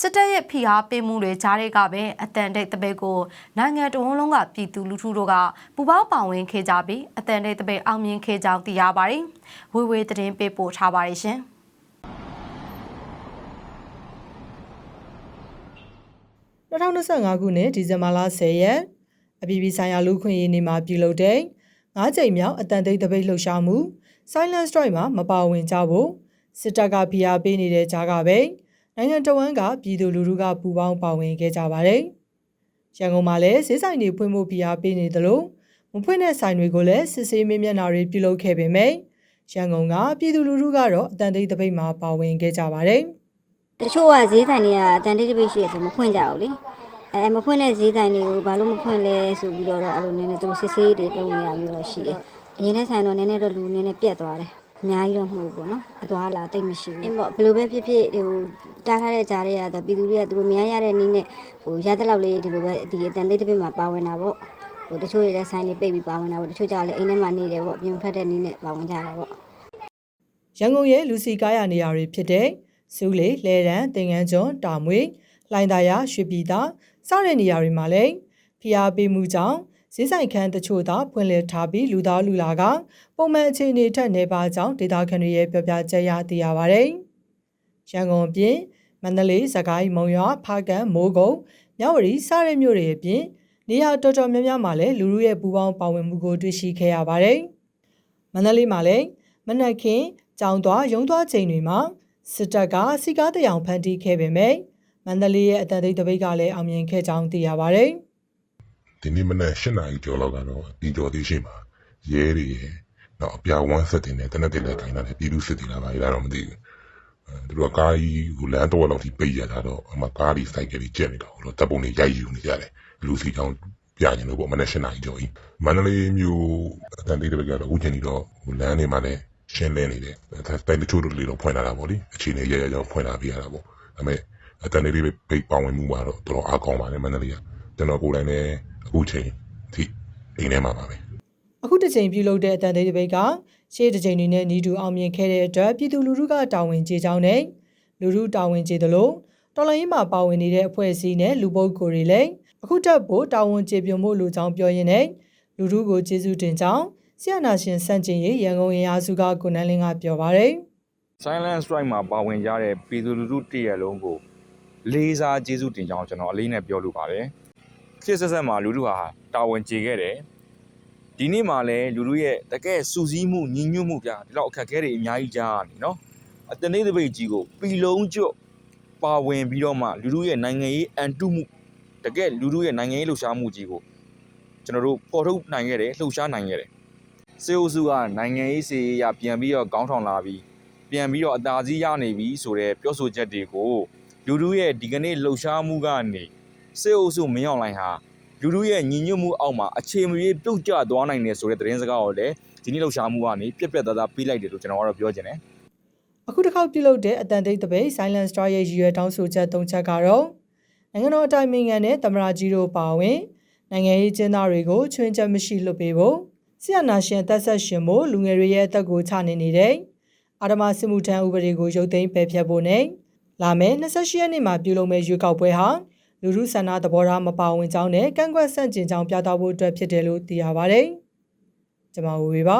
စစ်တပ်ရဲ့ဖိအားပေးမှုတွေကြားတွေကပဲအတန်တိတ်တပိတ်ကိုနိုင်ငံတော်ဝန်လုံးကပြည်သူလူထုတို့ကပူပေါင်းပါဝင်ခဲ့ကြပြီးအတန်တိတ်တပိတ်အောင်မြင်ခဲ့ကြောင်းသိရပါတယ်။ဝေဝေသတင်းပေးပို့ထားပါတယ်ရှင်။2025ခုနှစ်ဒီဇင်ဘာလ10ရက်အပြည်ပြည်ဆိုင်ရာလူ့ခွင့်ရေးနေ့မှာပြုလုပ်တဲ့၅ကြိမ်မြောက်အတန်တိတ်တပိတ်လှုပ်ရှားမှု Silent Strike မှာမပါဝင်ကြဖို့စစ်တပ်ကဖိအားပေးနေတဲ့ကြားကပဲ နိုင်ငံတော်ဝန်ကပြည်သူလူထုကပူးပေါင်းပါဝင်ခဲ့ကြပါတယ်။ရန်ကုန်မှာလည်းဈေးဆိုင်တွေဖွင့်ဖို့ဖိအားပေးနေသလိုမဖွင့်တဲ့ဆိုင်တွေကိုလည်းစစ်ဆေးမေးမြန်းတာတွေပြုလုပ်ခဲ့ပေမဲ့ရန်ကုန်ကပြည်သူလူထုကတော့အတန်တိတ်တပိတ်မှာပါဝင်ခဲ့ကြပါတယ်။တချို့ကဈေးဆိုင်တွေကတန်တိတ်တပိတ်ရှိရဆိုမဖွင့်ကြဘူးလေအဲမဖွင့်တဲ့ဈေးဆိုင်တွေကိုဘာလို့မဖွင့်လဲဆိုပြီးတော့အဲ့လိုနည်းနည်းသူတို့စစ်ဆေးတွေတုံးနေတာမျိုးတော့ရှိတယ်အရင်တဲ့ဆိုင်တော့နည်းနည်းတော့လူနည်းနည်းပြတ်သွားတယ် အများကြီးတော့မဟုတ်ဘူးပေါ့နော်အသွားလာတိတ်မရှိဘူးအင်းပေါ့ဘယ်လိုပဲဖြစ်ဖြစ်ဟိုတားထားတဲ့ကြားတွေကတော့ပြည်သူတွေကသူတို့များရတဲ့နည်းနဲ့ဟိုရတဲ့လောက်လေးဒီလိုပဲဒီအတန်တိတ်တပိတ်မှာပါဝင်တာပေါ့ဟိုတချို့တွေလည်းဆိုင်တွေပိတ်ပြီးပါဝင်တာပေါ့တချို့ကြလည်းအိမ်ထဲမှာနေတယ်ပေါ့ပြင်ဖက်တဲ့နည်းနဲ့ပါဝင်ကြတာပေါ့ရန်ကုန်ရဲ့လူစီကားရနေရာတွေဖြစ်တဲ့စူးလေလှဲရန်တင်ငန်းကျွန်းတာမွေလှိုင်သာယာရွှေပြည်သာစတဲ့နေရာတွေမှာလည်းဖိအားပေးမှုကြောင့် ဈေးဆိုင်ခန်းတချို့သာဖွင့်လှစ်ထားပြီးလူသားလူလာကပုံမှန်အခြေအနေထက်နေပါကြောင်းဒေသခံတွေရဲ့ပြောပြချက်ရသိရပါဗျ။ရန်ကုန်အပြင်မန္တလေးစကိုင်းမုံရွာဖားကန့်မိုးကုတ်မြဝတီစတဲ့မြို့တွေအပြင်နေရာတော်တော်များများမှာလည်းလူလူရဲ့ပူပေါင်းပါဝင်မှုကိုတွေ့ရှိခဲ့ရပါတယ်။မန္တလေးမှာလည်းမနက်ခင်းကြောင်သွားရုံသွားချိန်တွေမှာစစ်တပ်ကစီကားတရောင်ဖန်တီးခဲ့ပေမဲ့မန္တလေးရဲ့အတန်တိတ်တပိတ်ကလည်းအောင်မြင်ခဲ့ကြောင်းသိရပါဗျ။ ဒီနေ့မနက်၈နာရီကျော်လောက်ကတော့ဒီကျော်သေးရှိမှာရဲတွေရယ်နောက်အပြာဝမ်းဆက်တင်တယ်တနက်တင်လည်းခိုင်းတာတယ်ပြည်သူစစ်တီလာပါရတော့မသိဘူးအဲသူတို့ကကားကြီးကိုလမ်းတော့လောက်ထိပိတ်ရတာတော့အမကားတွေစိုက်ကလေးကျက်နေတာဟိုတော့တပ်ပုံတွေရိုက်ယူနေကြတယ်လူစီကောင်ပြညင်လို့ပေါ့မနက်၈နာရီကျော်ကြီးမန္တလေးမျိုးအတန်တိတ်တပိတ်ကတော့ဥချင်နေတော့ဟိုလမ်းတွေမှာလည်းရှင်းလင်းနေတယ်တိုင်းတချို့တို့လေးတော့ဖွင့်လာတာပေါ့လေအခြေအနေရရကြောင်းဖွင့်လာပြရတာပေါ့ဒါပေမဲ့အတန်တိတ်တပိတ်ပိတ်ပေါဝင်မှုမှာတော့တော်တော်အားကောင်းပါတယ်မန္တလေးကကျွန်တော်ကိုယ်တိုင်လည်း အခုချိန်ထိအိမ်ထဲမှာပါပဲအခုတစ်ချိန်ပြုလုပ်တဲ့အတန်သေးတပိတ်ကရှေ့တစ်ချိန်တွေနဲ့ညီတူအောင်မြင်ခဲ့တဲ့အတွက်ပြည်သူလူထုကတာဝန်ကျေကြောင်းနဲ့လူထုတာဝန်ကျေသလိုတော်လိုင်းရေးမှာပါဝင်နေတဲ့အဖွဲ့အစည်းနဲ့လူပုဂ္ဂိုလ်တွေလည်းအခုတက်ဖို့တာဝန်ကျေပြွန်မှုလူကြောင်းပြောရင်းနဲ့လူထုကိုကျေးဇူးတင်ကြောင်းဆရာနာရှင်စန့်ကျင်ရေးရန်ကုန်ရင်အားစုကကိုနန်းလင်းကပြောပါရယ် Silent Strike မှာပါဝင်ကြတဲ့ပြည်သူလူထုတရက်လုံးကိုလေးစားကျေးဇူးတင်ကြောင်းကျွန်တော်အလေးနဲ့ပြောလိုပါတယ်။ ခေတ်ဆက်ဆက်မှာလူထုဟာတာဝန်ကျေခဲ့တယ်။ဒီနေ့မှာလည်းလူထုရဲ့တကယ်စူးစီးမှုညီညွတ်မှုပြဒီလောက်အခက်အခဲတွေအများကြီးကြားရတယ်နော်။အတနေ့တပိတ်ကြီးကိုပီလုံးကျွတ်ပါဝင်ပြီးတော့မှလူထုရဲ့နိုင်ငံရေးအန်တုမှုတကယ်လူထုရဲ့နိုင်ငံရေးလှုပ်ရှားမှုကြီးကိုကျွန်တော်တို့ပေါ်ထုတ်နိုင်ခဲ့တယ်လှုပ်ရှားနိုင်ခဲ့တယ်။စေအိုစုကနိုင်ငံရေးစီရပြန်ပြီးတော့ကောင်းထောင်လာပြီးပြန်ပြီးတော့အသာစီးရနေပြီဆိုတော့ပြောဆိုချက်တွေကိုလူလူရဲ့ဒီကနေ့လှုပ်ရှားမှုကနေ စစ်အုပ်စုမင်းအောင်လှိုင်ဟာလူလူရဲ့ညီညွတ်မှုအောက်မှာအခြေမရွေးပြုတ်ကျသွားနိုင်တယ်ဆိုတဲ့သတင်းစကားကိုလည်းဒီနေ့လှုပ်ရှားမှုကနေပြက်ပြက်သားသားပေးလိုက်တယ်လို့ကျွန်တော်ကတော့ပြောချင်တယ်အခုတစ်ခေါက်ပြုလုပ်တဲ့အတန်တိတ်တပိတ် Silent Star ရဲ့ရည်ရွယ်တောင်းဆိုချက်၃ချက်ကတော့နိုင်ငံတော်အတိုင်ပင်ခံနဲ့သမ္မတကြီးတို့ပါဝင်နိုင်ငံရေးကျင်းသားတွေကိုချွင်းချက်မရှိလွတ်ပေးဖို့ဆရာနာရှင်သက်ဆက်ရှင်ဖို့လူငယ်တွေရဲ့အသက်ကိုချနေနေတဲ့အာဓမစစ်မှုထမ်းဥပဒေကိုရုပ်သိမ်းပယ်ဖျက်ဖို့နဲ့လာမယ့်28ရက်နေ့မှာပြုလုပ်မယ့်ရွေးကောက်ပွဲဟာ လူထုဆန္ဒသဘောထားမပါဝင်ကြောင်းနဲ့ကန့်ကွက်ဆန့်ကျင်ကြောင်းပြသဖို့အတွက်ဖြစ်တယ်လို့သိရပါတယ်။ကျွန်မဝေပါ